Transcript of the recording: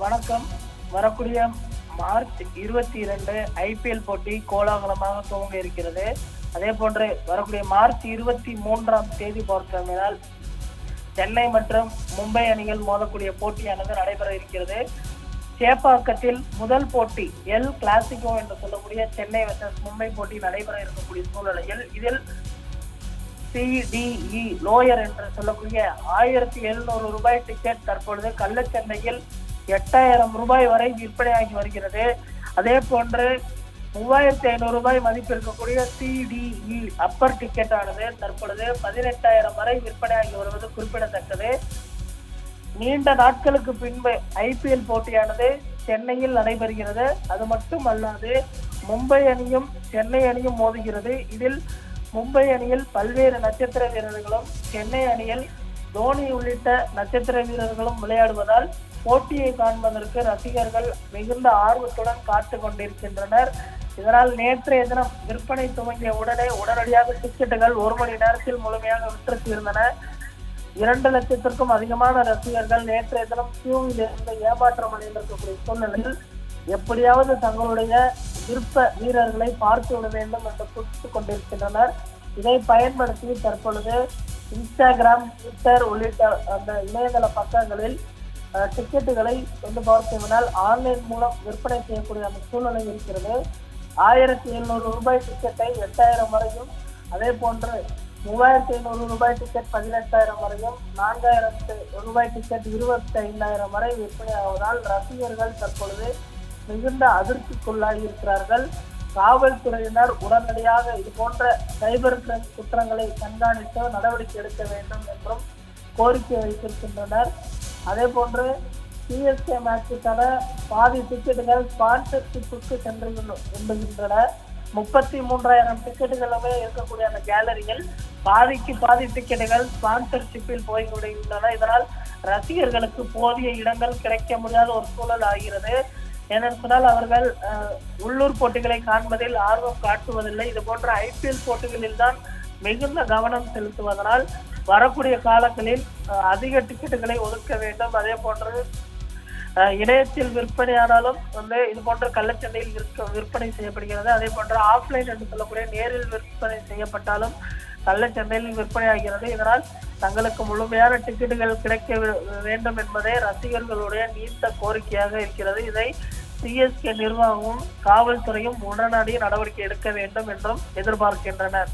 வணக்கம். வரக்கூடிய மார்ச் இருபத்தி இரண்டு ஐபிஎல் போட்டி கோலாகலமாக துவங்க இருக்கிறது. அதே போன்று வரக்கூடிய மார்ச் இருபத்தி மூன்றாம் தேதி பொறுத்தவரையால் சென்னை மற்றும் மும்பை அணிகள் மோதக்கூடிய போட்டியானது நடைபெற இருக்கிறது. சேப்பாக்கத்தில் முதல் போட்டி எல் கிளாசிகோ என்று சொல்லக்கூடிய சென்னை வர்சஸ் மும்பை போட்டி நடைபெற இருக்கக்கூடிய சூழ்நிலையில் இதில் சிடிஇ லோயர் என்று சொல்லக்கூடிய ஆயிரத்தி எழுநூறு ரூபாய் டிக்கெட் தற்பொழுது கள்ளச்சந்தையில் எட்டாயிரம் ரூபாய் வரை விற்பனையாகி வருகிறது. அதே போன்று மூவாயிரத்தி ஐநூறு ரூபாய் மதிப்பு இருக்கக்கூடிய சிடிஇ அப்பர் டிக்கெட் ஆனது தற்பொழுது பதினெட்டாயிரம் வரை விற்பனையாகி வருவது குறிப்பிடத்தக்கது. நீண்ட நாட்களுக்கு பின்பு ஐபிஎல் போட்டியானது சென்னையில் நடைபெறுகிறது. அது மட்டும் அல்லாது மும்பை அணியும் சென்னை அணியும் மோதுகிறது. இதில் மும்பை அணியில் பல்வேறு நட்சத்திர வீரர்களும் சென்னை அணியில் தோனி உள்ளிட்ட நட்சத்திர வீரர்களும் விளையாடுவதால் போட்டியை காண்பதற்கு ரசிகர்கள் மிகுந்த ஆர்வத்துடன் காத்து கொண்டிருக்கின்றனர். இதனால் நேற்றைய தினம் விற்பனை துவங்கிய உடனே உடனடியாக டிக்கெட்டுகள் ஒரு மணி நேரத்தில் முழுமையாக விற்று தீர்ந்தன இரண்டு லட்சத்திற்கும் அதிகமான ரசிகர்கள் நேற்றைய தினம் கியூவில் இருந்து ஏமாற்றம் அடைந்திருக்கக்கூடிய சூழ்நிலையில் எப்படியாவது தங்களுடைய விருப்ப வீரர்களை பார்த்து விட வேண்டும் என்று குறித்துக் கொண்டிருக்கின்றனர். இதை பயன்படுத்தி தற்பொழுது இன்ஸ்டாகிராம் ட்விட்டர் உள்ளிட்ட அந்த இணையதள பக்கங்களில் டிக்கெட்டுகளை கொண்டு பார்த்துவினால் ஆன்லைன் மூலம் விற்பனை செய்யக்கூடிய அந்த சூழ்நிலை இருக்கிறது. ஆயிரத்தி எழுநூறு ரூபாய் டிக்கெட்டை எட்டாயிரம் வரையும் அதே போன்று மூவாயிரத்தி ஐநூறு ரூபாய் டிக்கெட் பதினெட்டாயிரம் வரையும் நான்காயிரத்து ரூபாய் டிக்கெட் இருபத்தி ஐந்தாயிரம் வரை விற்பனையாவதால் ரசிகர்கள் தற்பொழுது மிகுந்த அதிர்ச்சிக்குள்ளாகி இருக்கிறார்கள். காவல்துறையினர் உடனடியாக இது போன்ற சைபர் கிரைம் குற்றங்களை கண்காணித்து நடவடிக்கை எடுக்க வேண்டும் என்றும் கோரிக்கை வைத்திருக்கின்றனர். அதே போன்று சிஎஸ்கே மேட்சுக்கான பாதி டிக்கெட்டுகள் ஸ்பான்சர்ஷிப்புக்கு சென்று விடுகின்றன முப்பத்தி மூன்றாயிரம் டிக்கெட்டுகளுமே இருக்கக்கூடிய அந்த கேலரியில் பாதிக்கு பாதி டிக்கெட்டுகள் ஸ்பான்சர்ஷிப்பில் போய் விடுகின்றன இதனால் ரசிகர்களுக்கு போதிய இடங்கள் கிடைக்க முடியாத ஒரு சூழல் ஆகிறது. ஏனென்றால் அவர்கள் உள்ளூர் போட்டிகளை காண்பதில் ஆர்வம் காட்டுவதில்லை. இது போன்ற ஐபிஎல் போட்டிகளில் தான் மிகுந்த கவனம் செலுத்துவதனால் வரக்கூடிய காலங்களில் அதிக டிக்கெட்டுகளை ஒதுக்க வேண்டும். அதே போன்று இணையத்தில் விற்பனையானாலும் வந்து இது போன்ற கள்ளச்சந்தையில் விற்க விற்பனை செய்யப்படுகிறது. அதே போன்று ஆஃப்லைன் என்று சொல்லக்கூடிய நேரில் விற்பனை செய்யப்பட்டாலும் கள்ளச்சந்தையில் விற்பனையாகிறது. இதனால் தங்களுக்கு முழுமையான டிக்கெட்டுகள் கிடைக்க வே- வேண்டும் என்பதே ரசிகர்களுடைய நீண்ட கோரிக்கையாக இருக்கிறது. இதை சிஎஸ்கே நிர்வாகமும் காவல்துறையும் உடனடி நடவடிக்கை எடுக்க வேண்டும் என்றும் எதிர்பார்க்கின்றனர்.